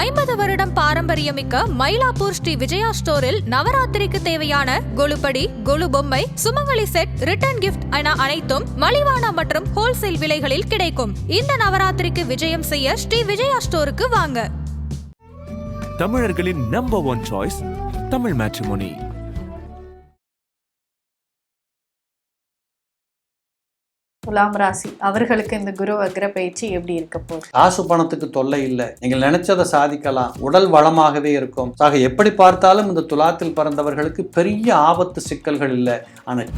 ஐம்பது வருடம் பாரம்பரியமிக்க மயிலாப்பூர் ஸ்ரீ விஜயா ஸ்டோரில் நவராத்திரிக்கு தேவையான கொலுபடி கொலு பொம்மை சுமங்கலி செட் ரிட்டர்ன் கிஃப்ட் என அனைத்தும் மலிவான மற்றும் ஹோல்சேல் விலைகளில் கிடைக்கும். இந்த நவராத்திரிக்கு விஜயம் செய்ய ஸ்ரீ விஜயா ஸ்டோருக்கு வாங்க. தமிழர்களின் number one choice Tamil matrimony துலாம் ராசி அவர்களுக்கு இந்த குரு வக்ர பயிற்சி எப்படி இருக்க போகுது? காசு பணத்துக்கு தொல்லை இல்லை. நீங்கள் நினைச்சதை சாதிக்கலாம். உடல் வளமாகவே இருக்கும். ஆக எப்படி பார்த்தாலும் இந்த துலாத்தில் பிறந்தவர்களுக்கு பெரிய ஆபத்து சிக்கல்கள் இல்லை. ஆனால்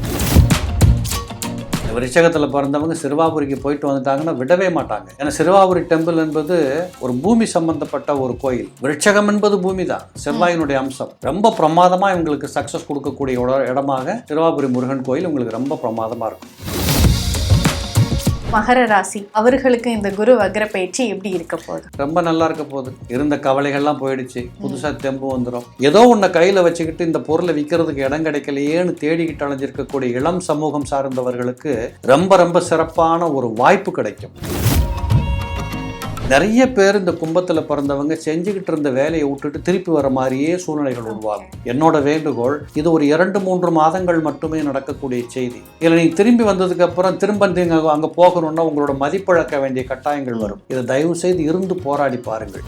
விருச்சகத்தில் பிறந்தவங்க சிறுவாபுரிக்கு போயிட்டு வந்துட்டாங்கன்னா விடவே மாட்டாங்க. ஏன்னா சிறுவாபுரி டெம்பிள் என்பது ஒரு பூமி சம்பந்தப்பட்ட ஒரு கோயில். விருட்சகம் என்பது பூமி தான் செவ்வாயினுடைய அம்சம். ரொம்ப பிரமாதமாக இவங்களுக்கு சக்ஸஸ் கொடுக்கக்கூடிய இடமாக சிறுவாபுரி முருகன் கோயில் உங்களுக்கு ரொம்ப பிரமாதமாக இருக்கும். மகர ராசி அவர்களுக்கு இந்த குரு வக்ர பயிற்சி எப்படி இருக்க போகுது? ரொம்ப நல்லா இருக்க போகுது. இருந்த கவலைகள்லாம் போயிடுச்சு. புதுசா தெம்பு வந்துடும் ஏதோ உன்னை கையில வச்சுக்கிட்டு இந்த பொருளை விற்கிறதுக்கு இடம் கிடைக்கலையேன்னு தேடிக்கிட்டு அலைஞ்சிருக்கக்கூடிய இளம் சமூகம் சார்ந்தவர்களுக்கு ரொம்ப ரொம்ப சிறப்பான ஒரு வாய்ப்பு கிடைக்கும். நிறைய பேர் இந்த கும்பத்தில் பிறந்தவங்க செஞ்சுக்கிட்டு இருந்த வேலையை விட்டுட்டு திருப்பி வர மாதிரியே சூழ்நிலைகள் உருவாகும். என்னோட வேண்டுகோள் இது ஒரு இரண்டு மூன்று மாதங்கள் மட்டுமே நடக்கக்கூடிய செய்தி. இதில் நீ திரும்பி வந்ததுக்கு அப்புறம் திரும்ப நீங்க அங்கே போகணும்னா உங்களோட மதிப்பிழக்க வேண்டிய கட்டாயங்கள் வரும். இதை தயவு செய்து இருந்து போராடி பாருங்கள்.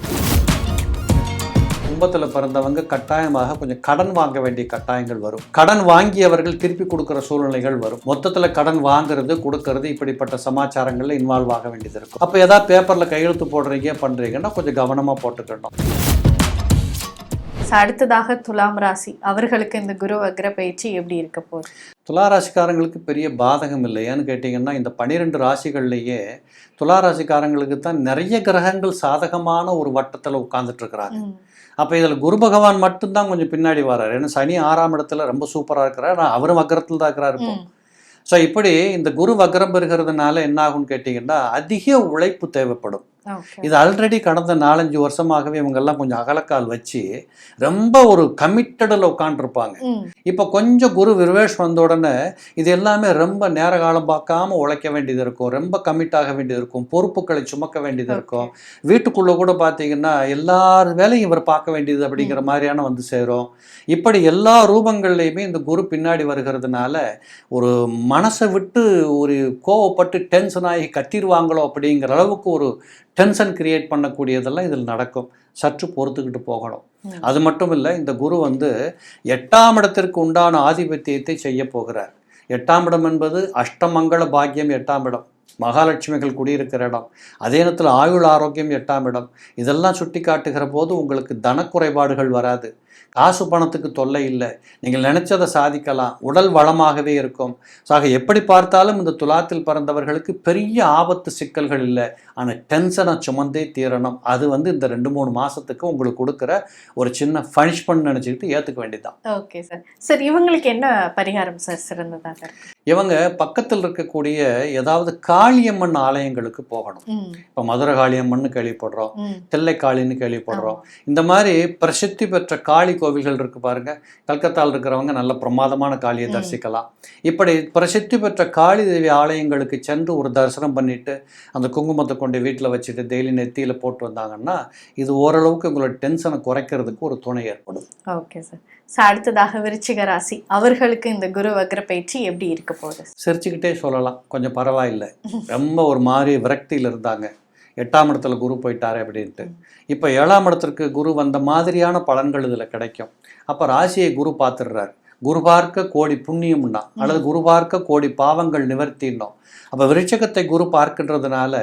கும்பத்தில் பிறந்தவங்க கட்டாயமாக கொஞ்சம் கடன் வாங்க வேண்டிய கட்டாயங்கள் வரும். கடன் வாங்கியவர்கள் திருப்பி கொடுக்குற சூழ்நிலைகள் வரும். மொத்தத்தில் கடன் வாங்குறது கொடுக்கறது இப்படிப்பட்ட சமாச்சாரங்களில் இன்வால்வ் ஆக வேண்டியது இருக்கும். அப்போ ஏதாவது பேப்பரில் கையெழுத்து போடுறீங்க பண்ணுறீங்கன்னா கொஞ்சம் கவனமாக போட்டுக்கணும். அடுத்ததாக துலாம் ராசி. அவர்களுக்கு இந்த குரு வக்ர பயிற்சி எப்படி இருக்க போகுது? துளாராசிக்காரங்களுக்கு பெரிய பாதகம் இல்லை ஏன்னு கேட்டிங்கன்னா இந்த பன்னிரெண்டு ராசிகள்லேயே துளாராசிக்காரங்களுக்கு தான் நிறைய கிரகங்கள் சாதகமான ஒரு வட்டத்தில் உட்கார்ந்துட்டு இருக்கிறாங்க. அப்போ இதில் குரு பகவான் மட்டும்தான் கொஞ்சம் பின்னாடி வர்றாரு ஏன்னா சனி ஆறாம் இடத்துல ரொம்ப சூப்பராக இருக்கிறார் ஆனால் அவரும் வக்கரத்தில் தான் இருக்கிறாரு இப்போ. ஸோ இப்படி இந்த குரு வக்ரம் பெறுகிறதுனால என்ன ஆகும்னு கேட்டிங்கன்னா அதிக உழைப்பு தேவைப்படும். இது ஆல்ரெடி கடந்த நாலஞ்சு வருஷமாகவே இவங்கெல்லாம் கொஞ்சம் அகலக்கால் வச்சு ரொம்ப ஒரு கமிட்டடில் உட்காந்துருப்பாங்க. இப்போ கொஞ்சம் குரு விர்வேஷ் வந்த உடனே இது எல்லாமே ரொம்ப நேர காலம் பார்க்காம உழைக்க வேண்டியது இருக்கும். ரொம்ப கமிட் ஆக வேண்டியது இருக்கும். பொறுப்புகளை சுமக்க வேண்டியது இருக்கும். வீட்டுக்குள்ளே கூட பார்த்தீங்கன்னா எல்லார் வேலையும் இவர் பார்க்க வேண்டியது அப்படிங்கிற மாதிரியான வந்து சேரும். இப்படி எல்லா ரூபங்கள்லையுமே இந்த குரு பின்னாடி வருகிறதுனால ஒரு மனசை விட்டு ஒரு கோவப்பட்டு டென்ஷன் ஆகி கத்திடுவாங்களோ அப்படிங்கிற அளவுக்கு ஒரு டென்ஷன் கிரியேட் பண்ணக்கூடியதெல்லாம் இதில் நடக்கும். சற்று பொறுத்துக்கிட்டு போகணும். அது மட்டும் இல்லை இந்த குரு வந்து எட்டாம் இடத்திற்கு உண்டான ஆதிபத்தியத்தை செய்ய போகிறார். எட்டாம் இடம் என்பது அஷ்டமங்கள பாக்கியம் எட்டாம் இடம். மகாலட்சுமிகள் குடியிருக்கிற இடம். அதே நேரத்தில் ஆயுள் ஆரோக்கியம் எட்டாம் இடம். இதெல்லாம் சுட்டி காட்டுகிற போது உங்களுக்கு தனக்குறைபாடுகள் வராது. காசு பணத்துக்கு தொல்லை இல்லை. நீங்கள் நினைச்சதை சாதிக்கலாம். உடல் வளமாகவே இருக்கும். ஸோ ஆக எப்படி பார்த்தாலும் இந்த துலாத்தில் பிறந்தவர்களுக்கு பெரிய ஆபத்து சிக்கல்கள் இல்லை. ஆனால் டென்ஷனை சுமந்தே தீரணும். அது வந்து இந்த ரெண்டு மூணு மாதத்துக்கு உங்களுக்கு கொடுக்குற ஒரு சின்ன பனிஷ்மெண்ட் நினச்சிக்கிட்டு ஏற்றுக்க வேண்டியதுதான். ஓகே சார் சார் இவங்களுக்கு என்ன பரிகாரம் சார் சிறந்ததாக இவங்க பக்கத்தில் இருக்கக்கூடிய ஏதாவது காளியம்மன் ஆலயங்களுக்கு போகணும். இப்போ மதுரை காளியம்மன்னு கேள்விப்படுறோம். தில்லை காளின்னு கேள்விப்படுறோம். இந்த மாதிரி பிரசித்தி பெற்ற காளி கோவில்கள் இருக்கு பாருங்க. கல்கத்தாவில் இருக்கிறவங்க நல்ல பிரமாதமான காளியை. தரிசிக்கலாம். இப்படி பிரசித்தி பெற்ற காளி தேவி ஆலயங்களுக்கு சென்று ஒரு தரிசனம் பண்ணிட்டு அந்த குங்குமத்தை கொண்டு வீட்டில் வச்சுட்டு டெய்லி நெத்தியில் போட்டு வந்தாங்கன்னா இது ஓரளவுக்கு உங்களோட டென்ஷனை குறைக்கிறதுக்கு ஒரு துணை ஏற்படும். Okay sir. சார் அடுத்ததாக விருச்சிக ராசி. அவர்களுக்கு இந்த குரு வக்ர பயிற்சி எப்படி இருக்க? போகுது. சிரிச்சுக்கிட்டே சொல்லலாம். கொஞ்சம் பரவாயில்லை. ரொம்ப ஒரு மாதிரி விரக்தியில் இருந்தாங்க. எட்டாம் இடத்துல குரு போயிட்டாரு அப்படின்ட்டு. இப்போ ஏழாம் இடத்திற்கு குரு வந்த மாதிரியான பலன்கள் இதில் கிடைக்கும். அப்போ ராசியை குரு பார்த்துடுறாரு. குரு பார்க்க கோடி புண்ணியம்னா அல்லது குரு பார்க்க கோடி பாவங்கள் நிவர்த்தினோம் அப்போ விருச்சகத்தை குரு பார்க்கின்றதுனால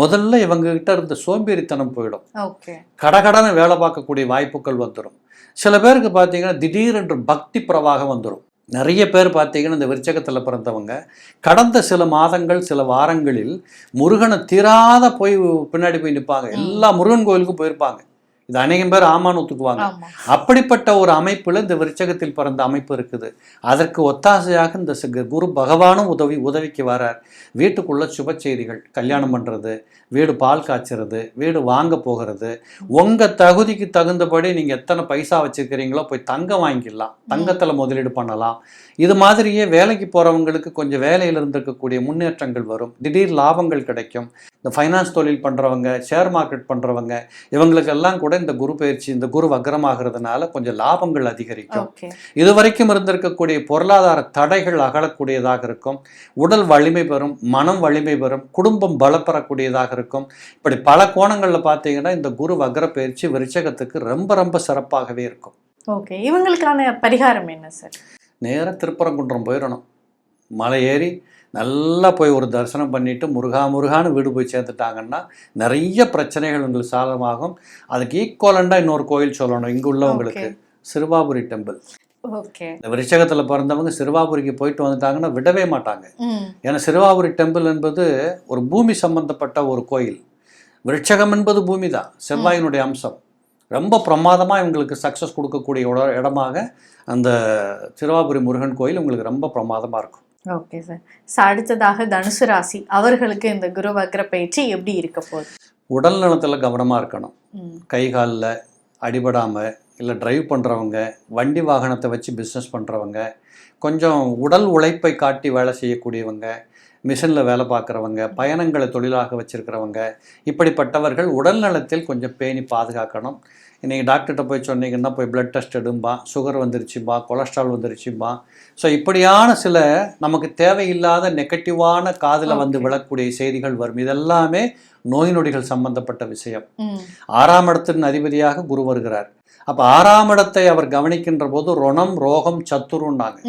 முதல்ல இவங்க கிட்ட இருந்த சோம்பேறித்தனம் போயிடும். ஓகே. கடகடன்னு வேலை பார்க்கக்கூடிய வாய்ப்புகள் வந்துடும் சில பேருக்கு பார்த்தீங்கன்னா திடீரென்று பக்தி பிரவாகம் வந்துடும் நிறைய பேர் பார்த்தீங்கன்னா இந்த விருச்சகத்தில் பிறந்தவங்க கடந்த சில மாதங்கள் சில வாரங்களில் முருகனை தீராத போய் பின்னாடி போய் நிற்பாங்க. எல்லா முருகன் கோயிலுக்கும் போயிருப்பாங்க. இது அநேகம் பேர் ஆமான்னு ஒத்துக்குவாங்க. அப்படிப்பட்ட ஒரு அமைப்புல இந்த விருச்சகத்தில் பிறந்த அமைப்பு இருக்குது. அதற்கு ஒத்தாசையாக இந்த குரு பகவானும் உதவி உதவிக்கு வரார். வீட்டுக்குள்ள சுப செய்திகள் கல்யாணம் பண்றது வீடு பால் காய்ச்சறது வீடு வாங்க போகிறது. உங்க தகுதிக்கு தகுந்தபடி நீங்க எத்தனை பைசா வச்சிருக்கிறீங்களோ போய் தங்கம் வாங்கிக்கலாம். தங்கத்துல முதலீடு பண்ணலாம். இது மாதிரியே வேலைக்கு போறவங்களுக்கு கொஞ்சம் வேலையில இருந்திருக்கக்கூடிய முன்னேற்றங்கள் வரும். திடீர் லாபங்கள் கிடைக்கும். இந்த ஃபைனான்ஸ் தொழில் பண்றவங்க ஷேர் மார்க்கெட் பண்றவங்க இவங்களுக்கெல்லாம் கூட இந்த குரு பயிற்சி இந்த குரு வக்ரமாகிறதுனால கொஞ்சம் லாபங்கள் அதிகரிக்கும். இதுவரைக்கும் இருந்திருக்கக்கூடிய பொருளாதார தடைகள் அகலக்கூடியதாக இருக்கும். உடல் வலிமை பெறும் மனம் வலிமை பெறும் குடும்பம் பலப்பெறக்கூடியதாக இருக்கும். இப்படி பல கோணங்களில் பார்த்தீங்கன்னா இந்த குரு வக்ர பயிற்சி விருச்சகத்துக்கு ரொம்ப ரொம்ப சிறப்பாகவே இருக்கும். ஓகே. இவங்களுக்கான பரிகாரம் என்ன சார்? நேராக திருப்பரங்குன்றம் போயிடணும் மலை ஏறி நல்லா போய் ஒரு தரிசனம் பண்ணிட்டு முருகா முருகான்னு வீடு போய் சேர்ந்துட்டாங்கன்னா நிறைய பிரச்சனைகள் உங்களுக்கு சாதகமாகும். அதுக்கு ஈக்குவலண்டாக இன்னொரு கோயில் சொல்லணும். இங்கே உள்ளவங்களுக்கு சிறுவாபுரி டெம்பிள் ஓகே. இந்த விருச்சகத்தில் பிறந்தவங்க சிறுவாபுரிக்கு போயிட்டு வந்துட்டாங்கன்னா விடவே மாட்டாங்க. ஏன்னா சிறுவாபுரி டெம்பிள் என்பது ஒரு பூமி சம்பந்தப்பட்ட ஒரு கோயில். விருட்சகம் என்பது பூமி தான். செவ்வாயினுடைய அம்சம். ரொம்ப பிரமாதமாக இவங்களுக்கு சக்ஸஸ் கொடுக்கக்கூடிய இட- இடமாக அந்த சிறுவாபுரி முருகன் கோயில் உங்களுக்கு ரொம்ப பிரமாதமாக இருக்கும். ஓகே சார் ஸோ அடுத்ததாக தனுசு ராசி. அவர்களுக்கு இந்த குரு வக்ர பயிற்சி எப்படி இருக்க போகுது? உடல் நலத்தில் கவனமாக இருக்கணும். கை காலில் அடிபடாமல் இல்லை டிரைவ் பண்ணுறவங்க வண்டி வாகனத்தை வச்சு பிஸ்னஸ் பண்ணுறவங்க கொஞ்சம் உடல் உழைப்பை காட்டி வேலை செய்யக்கூடியவங்க மிஷினில் வேலை பார்க்குறவங்க பயணங்களை தொழிலாக வச்சுருக்கிறவங்க இப்படிப்பட்டவர்கள் உடல் நலத்தில் கொஞ்சம் பேணி பாதுகாக்கணும். இன்றைக்கி டாக்டர்கிட்ட போய் சொன்னீங்கன்னா போய் பிளட் டெஸ்ட் எடும்பா சுகர் வந்துருச்சும்பா கொலஸ்ட்ரால் வந்துருச்சும்பா. ஸோ இப்படியான சில நமக்கு தேவையில்லாத நெகட்டிவான காதில் வந்து. விழக்கூடிய செய்திகள் வரும். இதெல்லாமே நோய் நொடிகள் சம்பந்தப்பட்ட விஷயம். ஆறாம் இடத்தின் அதிபதியாக குரு வருகிறார். அப்போ ஆறாம் இடத்தை அவர் கவனிக்கின்ற போது ரணம் ரோகம் சத்துருன்னாங்க.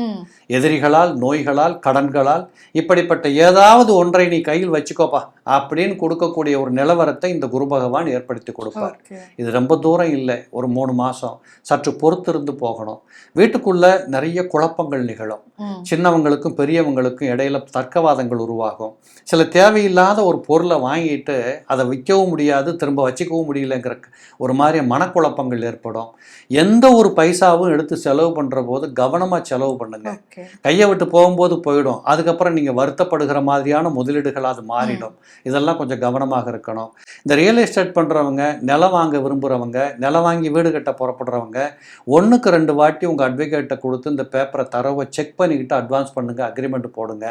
எதிரிகளால் நோய்களால் கடன்களால் இப்படிப்பட்ட ஏதாவது ஒன்றை நீ கையில் வச்சுக்கோப்பா அப்படின்னு கொடுக்கக்கூடிய ஒரு நிலவரத்தை இந்த குரு பகவான் ஏற்படுத்தி கொடுப்பார். இது ரொம்ப தூரம் இல்லை ஒரு மூணு மாதம் சற்று பொறுத்திருந்து போகணும். வீட்டுக்குள்ள நிறைய குழப்பங்கள் நிகழும். சின்னவங்களுக்கும் பெரியவங்களுக்கும் இடையில தர்க்கவாதங்கள் உருவாகும். சில தேவையில்லாத ஒரு பொருளை வாங்கிட்டு அதை விற்கவும் முடியாது திரும்ப வச்சுக்கவும் முடியலங்கிற ஒரு மாதிரி மனக்குழப்பங்கள் ஏற்படும். எந்த ஒரு பைசாவும் எடுத்து செலவு பண்ணுற போது கவனமாக செலவு பண்ணுங்க. கையை விட்டு போகும்போது போயிடும். அதுக்கப்புறம் நீங்கள் வருத்தப்படுகிற மாதிரியான முதலீடுகள் அது மாறிடும். இதெல்லாம் கொஞ்சம் கவனமாக இருக்கணும். இந்த ரியல் எஸ்டேட் பண்ணுறவங்க நிலம் வாங்க விரும்புகிறவங்க நிலம் வாங்கி வீடு கட்ட புறப்படுறவங்க ஒன்றுக்கு ரெண்டு வாட்டி உங்கள் அட்வொகேட்டை கொடுத்து இந்த பேப்பரை தரவை செக் பண்ணிக்கிட்டு அட்வான்ஸ் பண்ணுங்கள் அக்ரிமெண்ட் போடுங்க.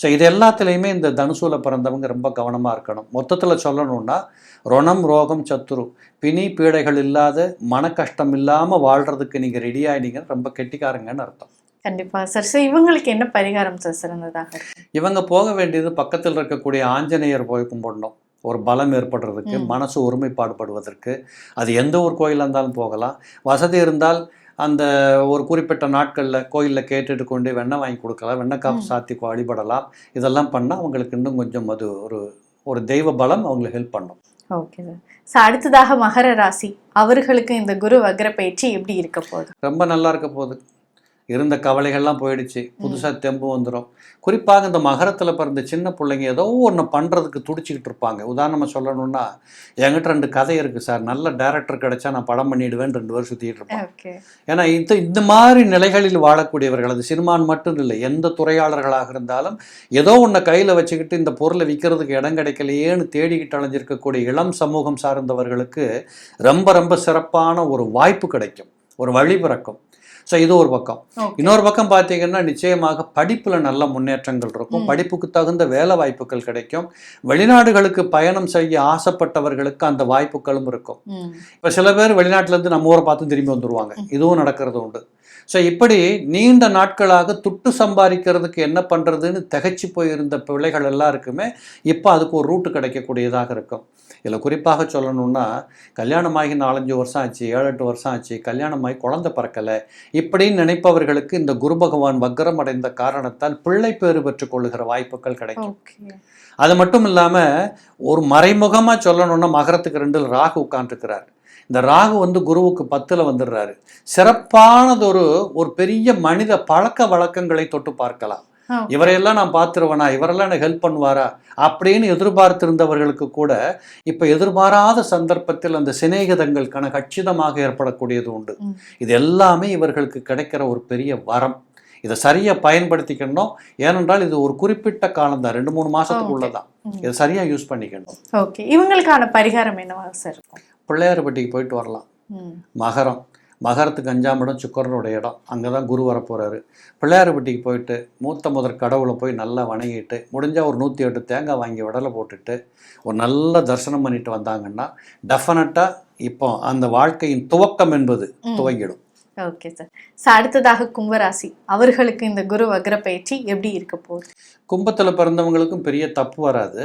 ஸோ இது எல்லாத்துலேயுமே இந்த தனுசூல பிறந்தவங்க ரொம்ப கவனமாக இருக்கணும். மொத்தத்தில் சொல்லணும்னா ரணம் ரோகம் சத்துரு பிணி பீடைகள் இல்லாத மன கஷ்டம் இல்லாமல் வாழ்கிறதுக்கு நீங்கள் ரெடி ஆகிட்டீங்கன்னு ரொம்ப கெட்டிக்காரங்கன்னு அர்த்தம். கண்டிப்பா. சார் ஸோ இவங்களுக்கு என்ன பரிகாரம் சார் சிறந்ததாக? இவங்க போக வேண்டியது பக்கத்தில் இருக்கக்கூடிய ஆஞ்சநேயர் போய் கும்பிடணும். ஒரு பலம் ஏற்படுறதுக்கு. மனசு ஒருமைப்பாடுபடுவதற்கு. அது எந்த ஒரு கோயிலாக இருந்தாலும் போகலாம். வசதி இருந்தால் அந்த ஒரு குறிப்பிட்ட நாட்களில் கோயிலில் கேட்டுட்டு கொண்டு வெண்ணெய் வாங்கி கொடுக்கலாம். வெண்ணெய் காப்பு. சாத்தி வழிபடலாம் இதெல்லாம் பண்ணால் அவங்களுக்கு இன்னும் கொஞ்சம் அது ஒரு ஒரு தெய்வ பலம் அவங்களுக்கு ஹெல்ப் பண்ணும். ஓகே சார் ஸோ அடுத்ததாக மகர ராசி. அவர்களுக்கு இந்த குரு வக்ர பயிற்சி எப்படி இருக்க போகுது? ரொம்ப நல்லா இருக்க போகுது. இருந்த கவலைகள்லாம் போயிடுச்சு. புதுசாக தெம்பு வந்துடும் குறிப்பாக இந்த மகரத்தில் பிறந்த சின்ன பிள்ளைங்க ஏதோ ஒன்று பண்ணுறதுக்கு துடிச்சிக்கிட்டு இருப்பாங்க. உதாரணமாக சொல்லணும்னா என்கிட்ட ரெண்டு கதை இருக்குது சார். நல்ல டேரக்டர் கிடைச்சா நான் படம் பண்ணிடுவேன் ரெண்டு பேர் சுற்றிட்டு இருப்பேன் ஏன்னா இந்த இந்த மாதிரி நிலைகளில் வாழக்கூடியவர்கள் அது சினிமான் மட்டும் இல்லை எந்த துறையாளர்களாக இருந்தாலும் ஏதோ ஒன்றை கையில் வச்சுக்கிட்டு இந்த பொருளை விற்கிறதுக்கு இடம் கிடைக்கலையேன்னு தேடிக்கிட்டு அலைஞ்சிருக்கக்கூடிய இளம் சமூகம் சார்ந்தவர்களுக்கு ரொம்ப ரொம்ப சிறப்பான ஒரு வாய்ப்பு கிடைக்கும். ஒரு வழி பிறக்கும். ஸோ இது ஒரு பக்கம். இன்னொரு பக்கம் பார்த்தீங்கன்னா நிச்சயமாக படிப்பில் நல்ல முன்னேற்றங்கள் இருக்கும். படிப்புக்கு தகுந்த வேலை வாய்ப்புகள் கிடைக்கும். வெளிநாடுகளுக்கு பயணம் செய்ய ஆசைப்பட்டவர்களுக்கு அந்த வாய்ப்புகளும் இருக்கும். இப்போ சில பேர் வெளிநாட்டிலேருந்து நம்ம ஊரை பார்த்து திரும்பி வந்துருவாங்க. இதுவும் நடக்கிறது உண்டு. ஸோ இப்படி நீண்ட நாட்களாக துட்டு சம்பாதிக்கிறதுக்கு என்ன பண்ணுறதுன்னு திகைச்சு போயிருந்த பிள்ளைகள் எல்லாருக்குமே இப்போ அதுக்கு ஒரு ரூட்டு கிடைக்கக்கூடியதாக இருக்கும். இதில் குறிப்பாக சொல்லணும்னா கல்யாணமாகி நாலஞ்சு வருஷம் ஆச்சு ஏழு எட்டு வருஷம் ஆச்சு கல்யாணமாகி குழந்தை பிறக்கலை. இப்படின்னு நினைப்பவர்களுக்கு இந்த குரு பகவான் வக்கரம் அடைந்த காரணத்தால் பிள்ளை பேறு பெற்றுக் கொள்ளுகிற வாய்ப்புகள் கிடைக்கும். அது மட்டும் இல்லாமல் ஒரு மறைமுகமாக சொல்லணும்னா மகரத்துக்கு ரெண்டில் ராகு உட்காந்துருக்கிறார் இந்த ராகு வந்து குருவுக்கு பத்தில் வந்துடுறாரு. சிறப்பானதொரு ஒரு பெரிய மனித பழக்க வழக்கங்களை தொட்டு பார்க்கலாம். இவரையெல்லாம் நான் பார்த்துருவேனா? இவரெல்லாம் எனக்கு ஹெல்ப் பண்ணுவாரா? அப்படின்னு எதிர்பார்த்திருந்தவர்களுக்கு கூட இப்போ எதிர்பாராத சந்தர்ப்பத்தில் அந்த சிநேகிதங்கள் கண கச்சிதமாக ஏற்படக்கூடியது உண்டு. இது எல்லாமே இவர்களுக்கு கிடைக்கிற ஒரு பெரிய வரம். இதை சரியாக பயன்படுத்திக்கணும். ஏனென்றால் இது ஒரு குறிப்பிட்ட காலம் தான். ரெண்டு மூணு மாசத்துக்குள்ள தான். இதை சரியாக யூஸ் பண்ணிக்கணும். ஓகே. இவங்களுக்கான பரிகாரம் என்னவா சார் பிள்ளையார்பட்டிக்கு போயிட்டு வரலாம். மகரம். மகரத்துக்கு அஞ்சாம் இடம் சுக்கரனோட இடம். அங்கே தான் குரு வரப்போகிறாரு பிள்ளையார்பட்டிக்கு போயிட்டு மூத்த முதற் கடவுளை போய் நல்லா வணங்கிட்டு முடிஞ்சால் ஒரு நூற்றி எட்டு தேங்காய் வாங்கி விடலை போட்டுட்டு ஒரு நல்ல தரிசனம் பண்ணிட்டு வந்தாங்கன்னா டெஃபினட்டாக இப்போ அந்த வாழ்க்கையின் துவக்கம் என்பது. துவங்கிடும். Okay sir. சார் அடுத்ததாக கும்பராசி. அவர்களுக்கு இந்த குரு வக்ர பயிற்சி எப்படி இருக்க போகுது? கும்பத்தில் பிறந்தவங்களுக்கும் பெரிய தப்பு வராது.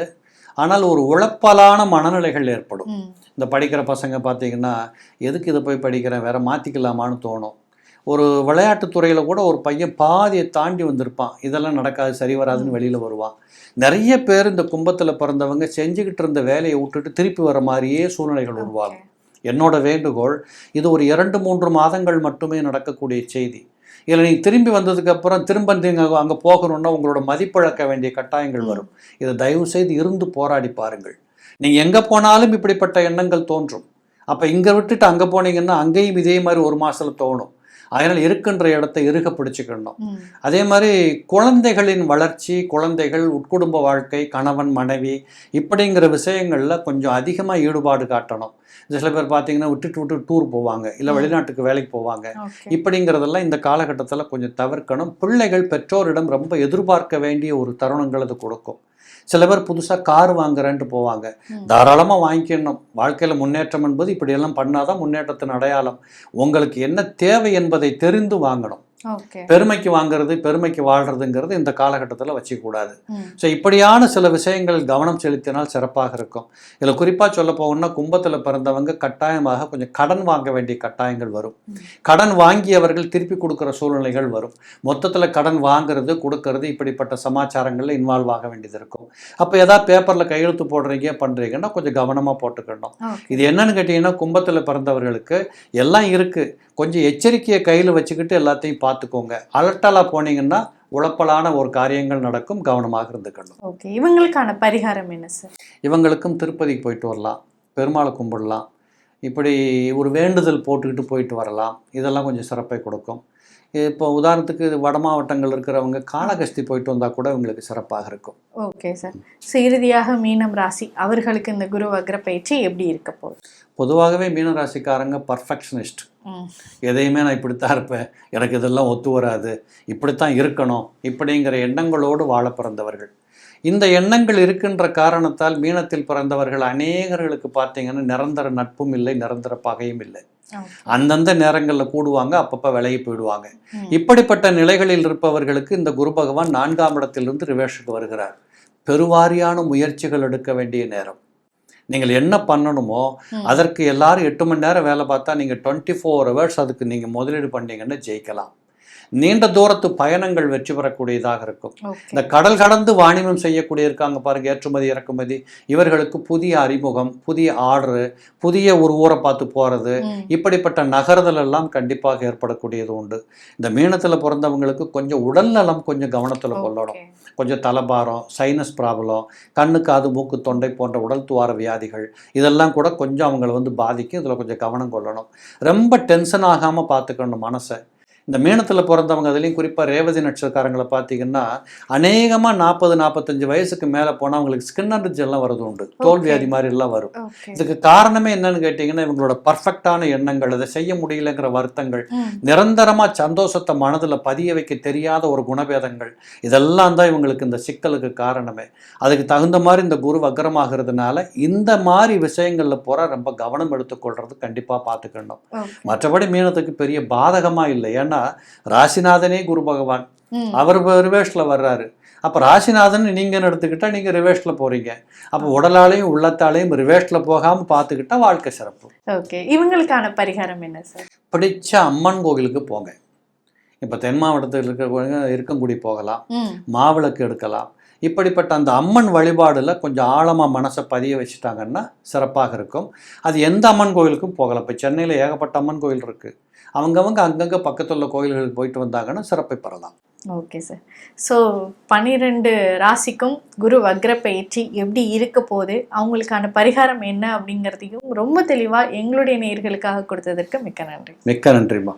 ஆனால் ஒரு உழப்பலான மனநிலைகள் ஏற்படும். இந்த படிக்கிற பசங்க பார்த்தீங்கன்னா எதுக்கு இதை போய் படிக்கிறேன்? வேற மாற்றிக்கலாமான்னு தோணும். ஒரு விளையாட்டுத் துறையில கூட ஒரு பையன் பாதியை தாண்டி வந்திருப்பான். இதெல்லாம் நடக்காது சரி வராதுன்னு வெளியில் வருவான். நிறைய பேர் இந்த கும்பத்தில் பிறந்தவங்க செஞ்சுக்கிட்டு இருந்த வேலையை விட்டுட்டு திருப்பி வர மாதிரியே சூழ்நிலைகள் உருவாகும். என்னோட வேண்டுகோள் இது ஒரு இரண்டு மூன்று மாதங்கள் மட்டுமே நடக்கக்கூடிய செய்தி. இதில் நீங்கள் திரும்பி வந்ததுக்கப்புறம் திரும்ப நீங்கள் அங்கே போகணுன்னா உங்களோட மதிப்பிழக்க வேண்டிய கட்டாயங்கள் வரும். இதை தயவு செய்து இருந்து போராடி பாருங்கள். நீங்கள் எங்கே போனாலும் இப்படிப்பட்ட எண்ணங்கள் தோன்றும். அப்போ இங்கே விட்டுட்டு அங்கே போனீங்கன்னா அங்கேயும் இதே மாதிரி ஒரு மாசத்துல தோணும். அதனால் இருக்கின்ற இடத்த இறுக பிடிச்சிக்கணும். அதே மாதிரி குழந்தைகளின் வளர்ச்சி குழந்தைகள் உட்குடும்ப வாழ்க்கை கணவன் மனைவி இப்படிங்கிற விஷயங்களில் கொஞ்சம் அதிகமாக ஈடுபாடு காட்டணும். சில பேர் பார்த்தீங்கன்னா விட்டுட்டு விட்டு டூர் போவாங்க. இல்லை. வெளிநாட்டுக்கு வேலைக்கு போவாங்க. இப்படிங்கிறதெல்லாம் இந்த காலகட்டத்தில் கொஞ்சம் தவிர்க்கணும். பிள்ளைகள் பெற்றோரிடம் ரொம்ப எதிர்பார்க்க வேண்டிய ஒரு தருணங்கள் அது கொடுக்கும். சில பேர் புதுசாக கார் வாங்குறேன்ட்டு போவாங்க. தாராளமாக வாங்கிக்கணும். வாழ்க்கையில் முன்னேற்றம் என்பது இப்படியெல்லாம் பண்ணாதான் முன்னேற்றத்தின் அடையாளம். உங்களுக்கு என்ன தேவை என்பதை தெரிந்து வாங்கணும். பெருமைக்கு வாங்குறது பெருமைக்கு வாழ்றதுங்கிறது இந்த காலகட்டத்தில் வச்சுக்கூடாது. ஸோ இப்படியான சில விஷயங்கள் கவனம் செலுத்தினால் சிறப்பாக இருக்கும். இதில் குறிப்பாக சொல்ல போகணும்னா கும்பத்தில் பிறந்தவங்க கட்டாயமாக கொஞ்சம் கடன் வாங்க வேண்டிய கட்டாயங்கள் வரும். கடன் வாங்கியவர்கள் திருப்பி கொடுக்குற சூழ்நிலைகள் வரும். மொத்தத்தில் கடன் வாங்குறது கொடுக்கறது இப்படிப்பட்ட சமாச்சாரங்களில் இன்வால்வ் ஆக வேண்டியது இருக்கும். அப்போ ஏதாவது பேப்பரில் கையெழுத்து போடுறீங்க பண்ணுறீங்கன்னா கொஞ்சம் கவனமாக போட்டுக்கணும். இது என்னன்னு கேட்டிங்கன்னா கும்பத்தில் பிறந்தவர்களுக்கு எல்லாம் இருக்குது கொஞ்சம் எச்சரிக்கையை கையில் வச்சுக்கிட்டு எல்லாத்தையும் பார்த்துக்கோங்க. அலர்ட்டாலாக போனீங்கன்னா உழப்பலான ஒரு காரியங்கள் நடக்கும். கவனமாக இருந்துக்கணும். ஓகே. இவங்களுக்கான பரிகாரம் என்ன சார் இவங்களுக்கும் திருப்பதிக்கு போயிட்டு வரலாம். பெருமாளை கும்பிடலாம். இப்படி ஒரு வேண்டுதல் போட்டுக்கிட்டு போயிட்டு வரலாம். இதெல்லாம் கொஞ்சம் சிறப்பை கொடுக்கும். இப்போ உதாரணத்துக்கு வட மாவட்டங்கள் இருக்கிறவங்க காளகஸ்தி போயிட்டு வந்தால் கூட இவங்களுக்கு சிறப்பாக இருக்கும். Okay sir. ஸோ இறுதியாக மீனம் ராசி அவர்களுக்கு இந்த குரு வக்ர பயிற்சி எப்படி இருக்க போகுது? பொதுவாகவே மீனராசிக்காரங்க பர்ஃபெக்ஷனிஸ்ட் ம், எதையுமே நான் இப்படித்தான் இருப்பேன். எனக்கு இதெல்லாம் ஒத்து வராது. இப்படித்தான் இருக்கணும் இப்படிங்கிற எண்ணங்களோடு வாழ பிறந்தவர்கள். இந்த எண்ணங்கள் இருக்கின்ற காரணத்தால் மீனத்தில் பிறந்தவர்கள் அநேகர்களுக்கு பார்த்தீங்கன்னா நிரந்தர நட்பும் இல்லை நிரந்தர பகையும் இல்லை. அந்தந்த நேரங்களில் கூடுவாங்க அப்பப்போ விலகி போயிடுவாங்க. இப்படிப்பட்ட நிலைகளில் இருப்பவர்களுக்கு இந்த குரு பகவான் நான்காம் இடத்திலிருந்து ரிவேஷுக்கு வருகிறார். பெருவாரியான முயற்சிகள் எடுக்க வேண்டிய நேரம். நீங்கள் என்ன பண்ணணுமோ. அதற்கு எல்லாரும் எட்டு மணி நேரம் வேலை பார்த்தா நீங்கள் டுவெண்ட்டி ஃபோர் ஹவர்ஸ் அதுக்கு நீங்கள் முதலீடு பண்ணீங்கன்னு ஜெயிக்கலாம். நீண்ட தூரத்து பயணங்கள் வெற்றி பெறக்கூடியதாக இருக்கும். இந்த கடல் கடந்து வாணிபம் செய்யக்கூடிய இருக்காங்க பாருங்க ஏற்றுமதி இறக்குமதி. இவர்களுக்கு புதிய அறிமுகம் புதிய ஆர்டரு புதிய ஒரு ஊரை பார்த்து போகிறது ம், இப்படிப்பட்ட நகர்தல் எல்லாம் கண்டிப்பாக ஏற்படக்கூடியது உண்டு. இந்த மீனத்தில் பிறந்தவங்களுக்கு கொஞ்சம் உடல் நலம் கொஞ்சம் கவனத்தில் கொள்ளணும். கொஞ்சம் தலைபாரம் சைனஸ் ப்ராப்ளம் கண்ணு காது மூக்கு தொண்டை போன்ற உடல் துவார வியாதிகள் இதெல்லாம் கூட கொஞ்சம் அவங்கள வந்து பாதிக்கும். இதில் கொஞ்சம் கவனம் கொள்ளணும். ரொம்ப டென்ஷன் ஆகாமல் பார்த்துக்கணும் மனசை. இந்த மீனத்தில் பிறந்தவங்க அதுலேயும் குறிப்பாக ரேவதி நட்சத்திரக்காரங்களை பார்த்தீங்கன்னா அநேகமாக நாற்பது நாற்பத்தஞ்சு வயசுக்கு மேலே போனால் அவங்களுக்கு ஸ்கின் அலர்ஜி எல்லாம் வருது உண்டு. தோல். வியாதி மாதிரி எல்லாம் வரும். இதுக்கு காரணமே என்னன்னு கேட்டிங்கன்னா இவங்களோட பர்ஃபெக்டான எண்ணங்கள் அதை செய்ய முடியலங்கிற வருத்தங்கள் ம், நிரந்தரமா சந்தோஷத்தை மனதில் பதிய வைக்க தெரியாத ஒரு குணபேதங்கள் இதெல்லாம் தான் இவங்களுக்கு இந்த சிக்கலுக்கு காரணமே. அதுக்கு தகுந்த மாதிரி இந்த குரு வக்கரமாகிறதுனால இந்த மாதிரி விஷயங்கள்ல போற ரொம்ப கவனம் எடுத்துக்கொள்றது கண்டிப்பா பார்த்துக்கணும். மற்றபடி மீனத்துக்கு பெரிய பாதகமா இல்லை. ஏன்னா ராசிநாதனே குரு பகவான். அவர் ரிவேஷில் வர்றாரு. அப்போ ராசிநாதன் நீங்கள் எடுத்துக்கிட்டா நீங்கள் ரிவேஷில் போகிறீங்க அப்போ உடலாலையும் உள்ளத்தாலையும் ரிவேஷில் போகாமல் பார்த்துக்கிட்டா வாழ்க்கை சிறப்பு. ஓகே. இவங்களுக்கான பரிகாரம் என்ன சார் பிடிச்ச அம்மன் கோவிலுக்கு போங்க. இப்போ தென் மாவட்டத்தில் இருக்கிறவங்க இருக்கங்குடி போகலாம். மாவிளக்கு எடுக்கலாம். இப்படிப்பட்ட அந்த அம்மன் வழிபாடில் கொஞ்சம் ஆழமாக மனசை பதிய வச்சுட்டாங்கன்னா சிறப்பாக இருக்கும். அது எந்த அம்மன் கோவிலுக்கும் போகலாம் இப்போ சென்னையில் ஏகப்பட்ட அம்மன் கோயில் இருக்குது அவங்கவங்க அங்கங்கே பக்கத்தில் உள்ள கோயில்களுக்கு போயிட்டு வந்தாங்கன்னா சிறப்பை பெறலாம். Okay sir. ஸோ பன்னிரெண்டு ராசிக்கும் குரு வக்ர பயிற்சி எப்படி இருக்க போகுது? அவங்களுக்கான பரிகாரம் என்ன அப்படிங்கிறதையும் ரொம்ப தெளிவாக எங்களுடைய நேயர்களுக்காக கொடுத்ததற்கு மிக்க நன்றி. மிக்க நன்றிம்மா.